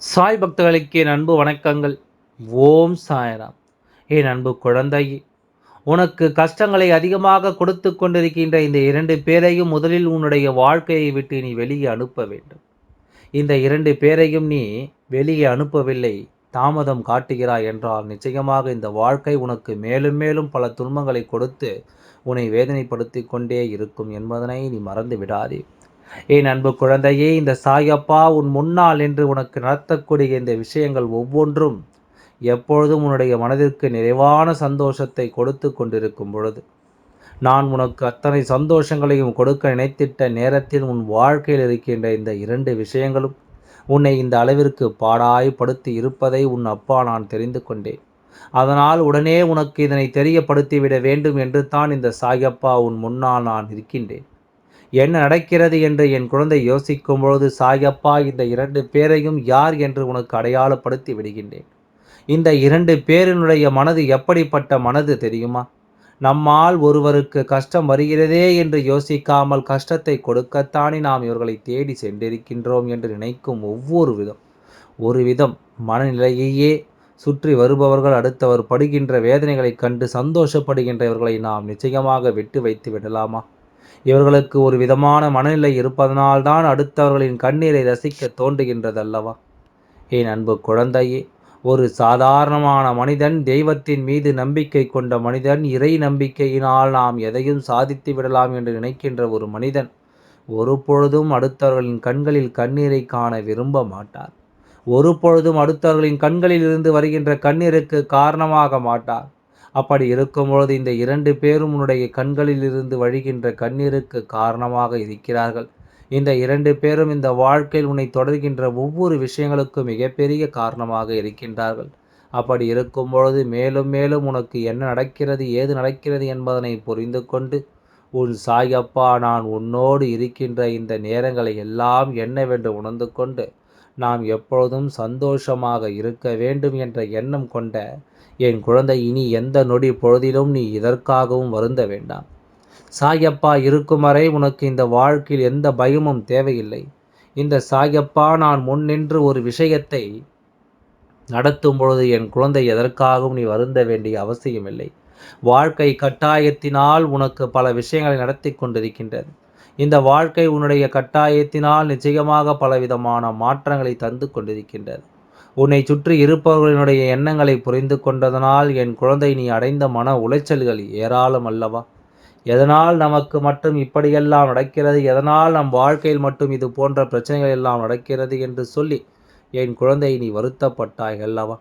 சாய் பக்தர்களுக்கு என் அன்பு வணக்கங்கள். ஓம் சாய்ராம். என் அன்பு குழந்தையே உனக்கு கஷ்டங்களை அதிகமாக கொடுத்து கொண்டிருக்கின்ற இந்த இரண்டு பேரையும் முதலில் உன்னுடைய வாழ்க்கையை விட்டு நீ வெளியே அனுப்ப வேண்டும். இந்த இரண்டு பேரையும் நீ வெளியே அனுப்பவில்லை தாமதம் காட்டுகிறாய் என்றால் நிச்சயமாக இந்த வாழ்க்கை உனக்கு மேலும் மேலும் பல துன்பங்களை கொடுத்து உன்னை வேதனைப்படுத்தி கொண்டே இருக்கும் என்பதனை நீ மறந்து விடாதே. என் அன்பு குழந்தையே இந்த சாயப்பா உன் முன்னால் என்று உனக்கு நடத்தக்கூடிய இந்த விஷயங்கள் ஒவ்வொன்றும் எப்பொழுதும் உன்னுடைய மனதிற்கு நிறைவான சந்தோஷத்தை கொடுத்து கொண்டிருக்கும் பொழுது நான் உனக்கு அத்தனை சந்தோஷங்களையும் கொடுக்க நினைத்திட்ட நேரத்தில் உன் வாழ்க்கையில் இருக்கின்ற இந்த இரண்டு விஷயங்களும் உன்னை இந்த அளவிற்கு பாடாய்படுத்தி இருப்பதை உன் அப்பா நான் தெரிந்து கொண்டேன். அதனால் உடனே உனக்கு இதனை தெரியப்படுத்திவிட வேண்டும் என்று தான் இந்த சாயப்பா உன் முன்னால் நான் இருக்கின்றேன். என்ன நடக்கிறது என்று என் குழந்தை யோசிக்கும் பொழுது சாயப்பா இந்த இரண்டு பேரையும் யார் என்று உனக்கு அடையாளப்படுத்தி விடுகின்றேன். இந்த இரண்டு பேரினுடைய மனது எப்படிப்பட்ட மனது தெரியுமா? நம்மால் ஒருவருக்கு கஷ்டம் வருகிறதே என்று யோசிக்காமல் கஷ்டத்தை கொடுக்கத்தானே நாம் இவர்களை தேடி சென்றிருக்கின்றோம் என்று நினைக்கும் ஒவ்வொரு விதம். ஒரு விதம் மனநிலையையே சுற்றி வருபவர்கள் அடுத்தவர் படுகின்ற வேதனைகளைக் கண்டு சந்தோஷப்படுகின்றவர்களை நாம் நிச்சயமாக விட்டு வைத்து விடலாமா? இவர்களுக்கு ஒரு விதமான மனநிலை இருப்பதனால்தான் அடுத்தவர்களின் கண்ணீரை ரசிக்க தோன்றுகின்றதல்லவா? என் அன்பு குழந்தையே ஒரு சாதாரணமான மனிதன் தெய்வத்தின் மீது நம்பிக்கை கொண்ட மனிதன் இறை நம்பிக்கையினால் நாம் எதையும் சாதித்து விடலாம் என்று நினைக்கின்ற ஒரு மனிதன் ஒரு பொழுதும் அடுத்தவர்களின் கண்களில் கண்ணீரை காண விரும்ப மாட்டார். ஒரு பொழுதும் அடுத்தவர்களின் கண்களில் இருந்து வருகின்ற கண்ணீருக்கு காரணமாக மாட்டார். அப்படி இருக்கும்பொழுது இந்த இரண்டு பேரும் உன்னுடைய கண்களில் இருந்து வழிகின்ற கண்ணீருக்கு காரணமாக இருக்கிறார்கள். இந்த இரண்டு பேரும் இந்த வாழ்க்கையில் உன்னை தொடர்கின்ற ஒவ்வொரு விஷயங்களுக்கும் மிகப்பெரிய காரணமாக இருக்கின்றார்கள். அப்படி இருக்கும் பொழுது மேலும் மேலும் உனக்கு என்ன நடக்கிறது ஏது நடக்கிறது என்பதனை புரிந்து கொண்டு உன் சாயப்பா நான் உன்னோடு இருக்கின்ற இந்த நேரங்களை எல்லாம் என்னவென்று உணர்ந்து கொண்டு நாம் எப்பொழுதும் சந்தோஷமாக இருக்க வேண்டும் என்ற எண்ணம் கொண்ட என் குழந்தை இனி எந்த நொடி பொழுதிலும் நீ இதற்காகவும் வருந்த வேண்டாம். சாயப்பா இருக்கும் வரை உனக்கு இந்த வாழ்க்கையில் எந்த பயமும் தேவையில்லை. இந்த சாயப்பா நான் முன்னின்று ஒரு விஷயத்தை நடத்தும் பொழுது என் குழந்தை எதற்காகவும் நீ வருந்த வேண்டிய அவசியமில்லை. வாழ்க்கை கட்டாயத்தினால் உனக்கு பல விஷயங்களை நடத்தி கொண்டிருக்கின்றது. இந்த வாழ்க்கை உன்னுடைய கட்டாயத்தினால் நிச்சயமாக பலவிதமான மாற்றங்களை தந்து கொண்டிருக்கின்றது. உன்னை சுற்றி இருப்பவர்களினுடைய எண்ணங்களை புரிந்து கொண்டதனால் என் குழந்தை நீ அடைந்த மன உளைச்சல்கள் ஏராளம் அல்லவா? எதனால் நமக்கு மட்டும் இப்படியெல்லாம் நடக்கிறது? எதனால் நம் வாழ்க்கையில் மட்டும் இது போன்ற பிரச்சனைகள் எல்லாம் நடக்கிறது என்று சொல்லி என் குழந்தை நீ வருத்தப்பட்டாய் அல்லவா?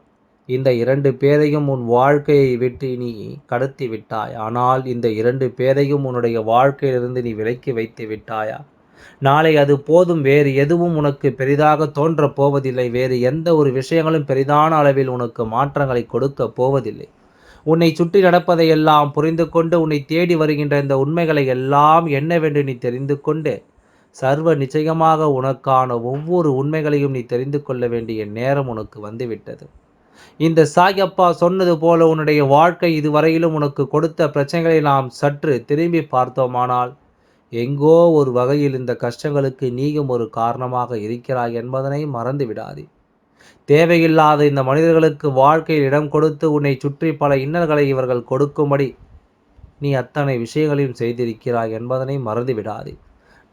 இந்த இரண்டு பேரையும் உன் வாழ்க்கையை விட்டு நீ கடத்தி விட்டாய் ஆனால் இந்த இரண்டு பேரையும் உன்னுடைய வாழ்க்கையிலிருந்து நீ விலக்கி வைத்து விட்டாயா? நாளை அது போதும் வேறு எதுவும் உனக்கு பெரிதாக தோன்றப் போவதில்லை வேறு எந்த ஒரு விஷயங்களும் பெரிதான அளவில் உனக்கு மாற்றங்களை கொடுக்க போவதில்லை. உன்னை சுற்றி நடப்பதையெல்லாம் புரிந்து கொண்டு உன்னை தேடி வருகின்ற இந்த உண்மைகளை எல்லாம் என்னவென்று நீ தெரிந்து கொண்டு சர்வ நிச்சயமாக உனக்கான ஒவ்வொரு உண்மைகளையும் நீ தெரிந்து கொள்ள வேண்டிய நேரம் உனக்கு வந்துவிட்டது. இந்த சாயப்பா சொன்னது போல உன்னுடைய வாழ்க்கை இதுவரையிலும் உனக்கு கொடுத்த பிரச்சனைகளை நாம் சற்று திரும்பி பார்த்தோமானால் எங்கோ ஒரு வகையில் இந்த கஷ்டங்களுக்கு நீயும் ஒரு காரணமாக இருக்கிறாய் என்பதனை மறந்து விடாதே. தேவையில்லாத இந்த மனிதர்களுக்கு வாழ்க்கையில் இடம் கொடுத்து உன்னை சுற்றி பல இன்னல்களை இவர்கள் கொடுக்கும்படி நீ அத்தனை விஷயங்களையும் செய்திருக்கிறாய் என்பதனை மறந்து விடாதே.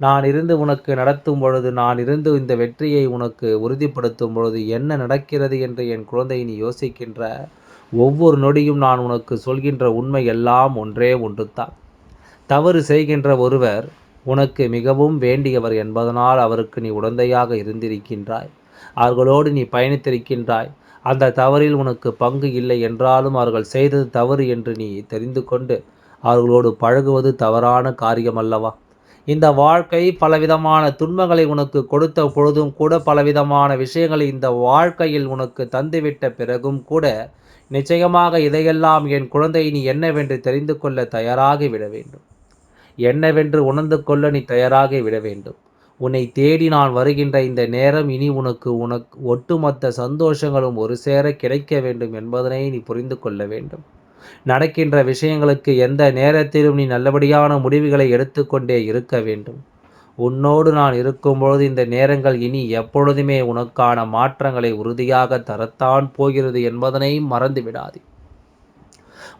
நான் இருந்து உனக்கு நடத்தும் பொழுது நான் இருந்து இந்த வெற்றியை உனக்கு உறுதிப்படுத்தும் பொழுது என்ன நடக்கிறது என்று என் குழந்தை நீ யோசிக்கின்ற ஒவ்வொரு நொடியும் நான் உனக்கு சொல்கின்ற உண்மை எல்லாம் ஒன்றே ஒன்றுத்தான் தவறு செய்கின்ற ஒருவர் உனக்கு மிகவும் வேண்டியவர் என்பதனால் அவருக்கு நீ உடந்தையாக இருந்திருக்கின்றாய். அவர்களோடு நீ பயணித்திருக்கின்றாய். அந்த தவறில் உனக்கு பங்கு இல்லை என்றாலும் அவர்கள் செய்தது தவறு என்று நீ தெரிந்து கொண்டு அவர்களோடு பழகுவது தவறான காரியம் அல்லவா இந்த வாழ்க்கை பலவிதமான துன்பங்களை உனக்கு கொடுத்த பொழுதும் கூட பலவிதமான விஷயங்களை இந்த வாழ்க்கையில் உனக்கு தந்துவிட்ட பிறகும் கூட நிச்சயமாக இதையெல்லாம் என் குழந்தை நீ என்னவென்று தெரிந்து கொள்ள தயாராகி விட வேண்டும். என்னவென்று உணர்ந்து கொள்ள நீ தயாராக விட வேண்டும். உன்னை தேடி நான் வருகின்ற இந்த நேரம் இனி உனக்கு உனக்கு ஒட்டுமொத்த சந்தோஷங்களும் ஒரு சேர கிடைக்க வேண்டும் என்பதனை நீ புரிந்து கொள்ள வேண்டும். நடக்கின்ற விஷயங்களுக்கு எந்த நேரத்திலும் நீ நல்லபடியான முடிவுகளை எடுத்துக்கொண்டே இருக்க வேண்டும். உன்னோடு நான் இருக்கும்பொழுது இந்த நேரங்கள் இனி எப்பொழுதுமே உனக்கான மாற்றங்களை உறுதியாக தரத்தான் போகிறது என்பதனை மறந்துவிடாதே.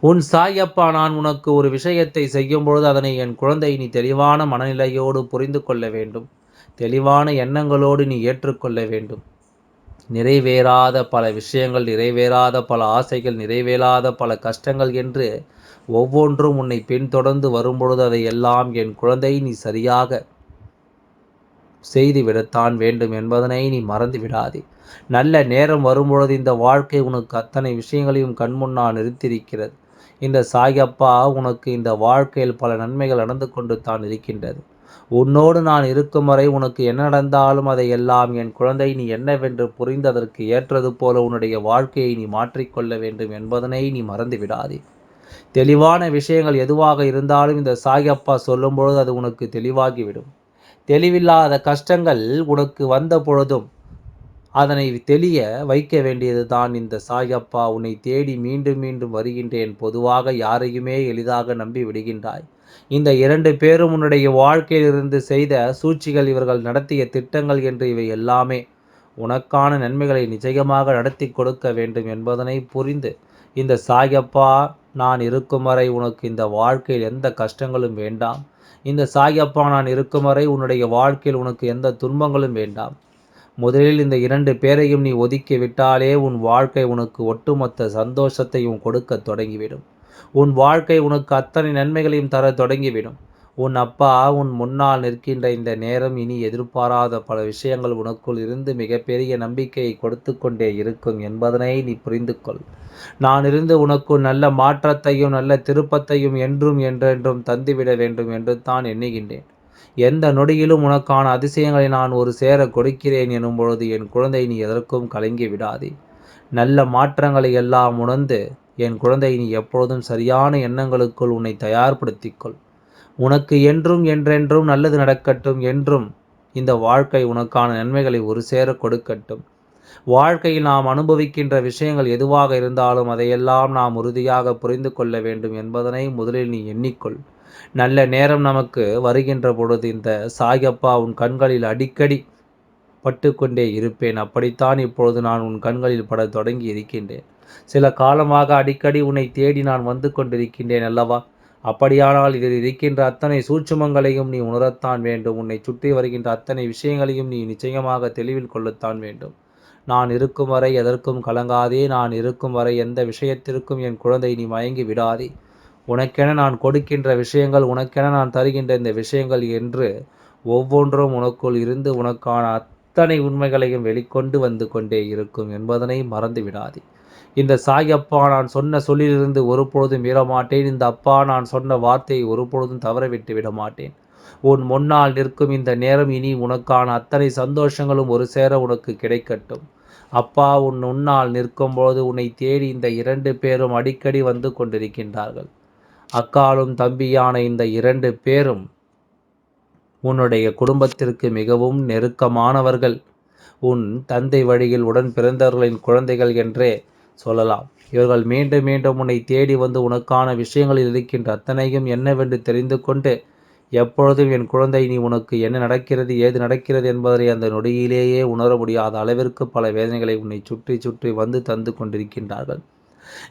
உன் சாயப்பா நான் உனக்கு ஒரு விஷயத்தை செய்யும்பொழுது அதனை என் குழந்தை நீ தெளிவான மனநிலையோடு புரிந்து கொள்ள வேண்டும். தெளிவான எண்ணங்களோடு நீ ஏற்றுக்கொள்ள வேண்டும். நிறைவேறாத பல விஷயங்கள் நிறைவேறாத பல ஆசைகள் நிறைவேறாத பல கஷ்டங்கள் என்று ஒவ்வொன்றும் உன்னை பின்தொடர்ந்து வரும்பொழுது அதை எல்லாம் என் குழந்தை நீ சரியாக செய்துவிடத்தான் வேண்டும் என்பதனை நீ மறந்து விடாதே. நல்ல நேரம் வரும்பொழுது இந்த வாழ்க்கை உனக்கு அத்தனை விஷயங்களையும் கண்முன்னால் நிறுத்தியிருக்கிறது. இந்த சாயப்பா உனக்கு இந்த வாழ்க்கையில் பல நன்மைகள் நடந்து கொண்டு தான் இருக்கின்றது. உன்னோடு நான் இருக்கும் வரை உனக்கு என்ன நடந்தாலும் அதை எல்லாம் என் குழந்தை நீ என்னவென்று புரிந்ததற்கு ஏற்றது போல உன்னுடைய வாழ்க்கையை நீ மாற்றிக்கொள்ள வேண்டும் என்பதனை நீ மறந்து விடாதே தெளிவான விஷயங்கள் எதுவாக இருந்தாலும் இந்த சாயப்பா சொல்லும்பொழுது அது உனக்கு தெளிவாகிவிடும். தெளிவில்லாத கஷ்டங்கள் உனக்கு வந்த பொழுதும் அதனை தெளிய வைக்க வேண்டியது தான் இந்த சாயப்பா. உன்னை தேடி மீண்டும் மீண்டும் வருகின்றேன். பொதுவாக யாரையுமே எளிதாக நம்பி விடுகின்றாய். இந்த இரண்டு பேரும் உன்னுடைய வாழ்க்கையிலிருந்து செய்த சூழ்ச்சிகள் இவர்கள் நடத்திய திட்டங்கள் என்று இவை எல்லாமே. உனக்கான நன்மைகளை நிச்சயமாக நடத்தி கொடுக்க வேண்டும் என்பதனை புரிந்து இந்த சாயப்பா நான் இருக்கும் வரை உனக்கு இந்த வாழ்க்கையில் எந்த கஷ்டங்களும் வேண்டாம். இந்த சாயப்பா நான் இருக்கும் வரை உன்னுடைய வாழ்க்கையில் உனக்கு எந்த துன்பங்களும் வேண்டாம். முதலில் இந்த இரண்டு பேரையும் நீ ஒதுக்கி விட்டாலே உன் வாழ்க்கை உனக்கு ஒட்டுமொத்த சந்தோஷத்தையும் கொடுக்க தொடங்கிவிடும். உன் வாழ்க்கை உனக்கு அத்தனை நன்மைகளையும் தர தொடங்கிவிடும். உன் அப்பா உன் முன்னால் நிற்கின்ற இந்த நேரம் இனி எதிர்பாராத பல விஷயங்கள் உனக்குள் இருந்து மிகப்பெரிய நம்பிக்கையை கொடுத்து கொண்டே இருக்கும் என்பதனை நீ புரிந்து கொள் நான் இருந்து உனக்கு நல்ல மாற்றத்தையும் நல்ல திருப்பத்தையும் என்றும் என்றென்றும் தந்துவிட வேண்டும் என்று தான் எண்ணுகின்றேன். எந்த நொடியிலும் உனக்கான அதிசயங்களை நான் ஒரு சேர கொடுக்கிறேன் எனும் பொழுது என் குழந்தை நீ எதற்கும் கலங்கி விடாதே. நல்ல மாற்றங்களை எல்லாம் உணர்ந்து என் குழந்தை நீ எப்பொழுதும் சரியான எண்ணங்களுக்குள் உன்னை தயார்படுத்திக்கொள். உனக்கு என்றும் என்றென்றும் நல்லது நடக்கட்டும் என்றும் இந்த வாழ்க்கை உனக்கான நன்மைகளை ஒரு சேர கொடுக்கட்டும். வாழ்க்கையில் நாம் அனுபவிக்கின்ற விஷயங்கள் எதுவாக இருந்தாலும் அதையெல்லாம் நாம் உறுதியாக புரிந்து கொள்ள வேண்டும் என்பதனை முதலில் நீ எண்ணிக்கொள். நல்ல நேரம் நமக்கு வருகின்ற பொழுது இந்த சாயப்பா உன் கண்களில் அடிக்கடி பட்டு கொண்டே இருப்பேன். அப்படித்தான் இப்பொழுது நான் உன் கண்களில் பட தொடங்கி இருக்கின்றேன். சில காலமாக அடிக்கடி உன்னை தேடி நான் வந்து கொண்டிருக்கின்றேன் அல்லவா? அப்படியானால் இதில் இருக்கின்ற அத்தனை சூட்சுமங்களையும் நீ உணரத்தான் வேண்டும். உன்னை சுற்றி வருகின்ற அத்தனை விஷயங்களையும் நீ நிச்சயமாக தெளிவில் கொள்ளத்தான் வேண்டும். நான் இருக்கும் வரை எதற்கும் கலங்காதே நான் இருக்கும் வரை எந்த விஷயத்திற்கும் என் குழந்தை நீ மயங்கி விடாதே. உனக்கென நான் கொடுக்கின்ற விஷயங்கள் உனக்கென நான் தருகின்ற இந்த விஷயங்கள் என்று ஒவ்வொன்றும் உனக்குள் இருந்து உனக்கான அத்தனை உண்மைகளையும் வெளிக்கொண்டு வந்து கொண்டே இருக்கும் என்பதனை மறந்து விடாதே. இந்த சாயப்பா நான் சொன்ன சொல்லிலிருந்து ஒருபொழுதும் மீறமாட்டேன். இந்த அப்பா நான் சொன்ன வார்த்தையை ஒருபொழுதும் தவறவிட்டு விட மாட்டேன் உன் முன்னால் நிற்கும் இந்த நேரம் இனி உனக்கான அத்தனை சந்தோஷங்களும் ஒரு சேர உனக்கு கிடைக்கட்டும். அப்பா உன் உன்னால் நிற்கும்போது உன்னை தேடி இந்த இரண்டு பேரும் அடிக்கடி வந்து கொண்டிருக்கின்றார்கள். அக்காலும் தம்பியான இந்த இரண்டு பேரும் உன்னுடைய குடும்பத்திற்கு மிகவும் நெருக்கமானவர்கள். உன் தந்தை வழியில் உடன் பிறந்தவர்களின் குழந்தைகள் என்றே சொல்லலாம். இவர்கள் மீண்டும் மீண்டும் உன்னை தேடி வந்து உனக்கான விஷயங்களில் இருக்கின்ற அத்தனையும் என்னவென்று தெரிந்து கொண்டு எப்பொழுதும் என் குழந்தை நீ உனக்கு என்ன நடக்கிறது ஏது நடக்கிறது என்பதை அந்த நொடியிலேயே உணர முடியாத அளவிற்கு பல வேதனைகளை உன்னை சுற்றி சுற்றி வந்து தந்து கொண்டிருக்கின்றார்கள்.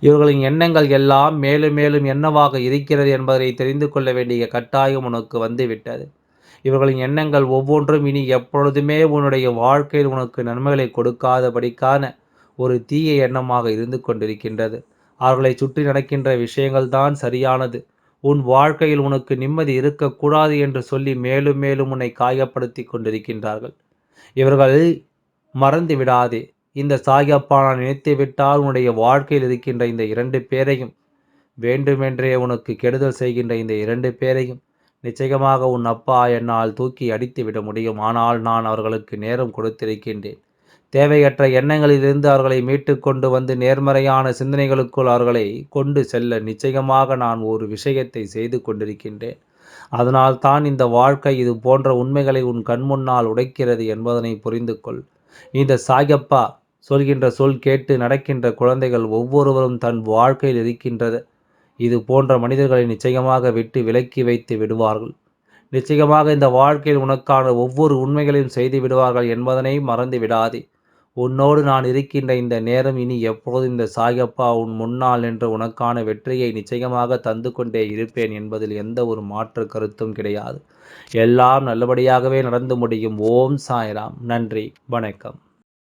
இவர்களின் எண்ணங்கள் எல்லாம் மேலும் மேலும் என்னவாக இருக்கிறது என்பதை தெரிந்து கொள்ள வேண்டிய கட்டாயம் உனக்கு வந்துவிட்டது. இவர்களின் எண்ணங்கள் ஒவ்வொன்றும் இனி எப்பொழுதுமே உன்னுடைய வாழ்க்கையில் உனக்கு நன்மைகளை கொடுக்காதபடிக்கான ஒரு தீய எண்ணமாக இருந்து கொண்டிருக்கின்றது. அவர்களை சுற்றி நடக்கின்ற விஷயங்கள் தான் சரியானது. உன் வாழ்க்கையில் உனக்கு நிம்மதி இருக்கக்கூடாது என்று சொல்லி மேலும் மேலும் உன்னை காயப்படுத்தி கொண்டிருக்கின்றார்கள். இவர்கள் மறந்து விடாதே. இந்த சாயப்பா நான் நினைத்து விட்டால் உன்னுடைய வாழ்க்கையில் இருக்கின்ற இந்த இரண்டு பேரையும் வேண்டுமென்றே உனக்கு கெடுதல் செய்கின்ற இந்த இரண்டு பேரையும் நிச்சயமாக உன் அப்பா என்னால் தூக்கி அடித்து விட முடியும். ஆனால் நான் அவர்களுக்கு நேரம் கொடுத்திருக்கின்றேன். தேவையற்ற எண்ணங்களிலிருந்து அவர்களை மீட்டு கொண்டு வந்து நேர்மறையான சிந்தனைகளுக்குள் அவர்களை கொண்டு செல்ல நிச்சயமாக நான் ஒரு விஷயத்தை செய்து கொண்டிருக்கின்றேன். அதனால் தான் இந்த வாழ்க்கை இது போன்ற உண்மைகளை உன் கண்முன்னால் உடைக்கிறது என்பதனை புரிந்து கொள். இந்த சாயப்பா சொல்கின்ற சொல் கேட்டு நடக்கின்ற குழந்தைகள் ஒவ்வொருவரும் தன் வாழ்க்கையில் இருக்கின்றது. இது போன்ற மனிதர்களை நிச்சயமாக விட்டு விலக்கி வைத்து விடுவார்கள். நிச்சயமாக இந்த வாழ்க்கையில் உனக்கான ஒவ்வொரு உண்மைகளையும் செய்து விடுவார்கள் என்பதனை மறந்து விடாதே. உன்னோடு நான் இருக்கின்ற இந்த நேரம் இனி எப்பொழுதும் இந்த சாயப்பா உன் முன்னால் நின்று உனக்கான வெற்றியை நிச்சயமாக தந்து கொண்டே இருப்பேன் என்பதில் எந்த ஒரு மாற்று கருத்தும் கிடையாது. எல்லாம் நல்லபடியாகவே நடந்து முடியும். ஓம் சாய்ராம். நன்றி. வணக்கம்.